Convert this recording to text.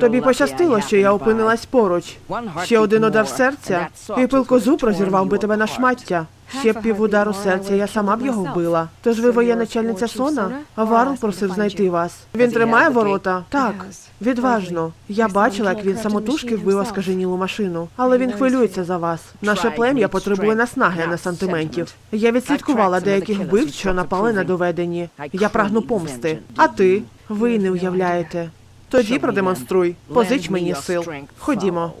Тобі пощастило, що я опинилась поруч. Ще один удар серця, і пилкозуб розірвав би тебе на шмаття. Ще б півудару серця, я сама б його вбила. Тож ви воєначальниця Сона? Варл просив знайти вас. Він тримає ворота? Так, відважно. Я бачила, як він самотужки вбив оскаженілу машину. Але він хвилюється за вас. Наше плем'я потребує наснаги, а не сантиментів. Я відслідкувала деяких вбивць, що напали на доведені. Я прагну помсти. А ти? Ви не уявляєте. Тоді продемонструй. Позич мені сил. Ходімо.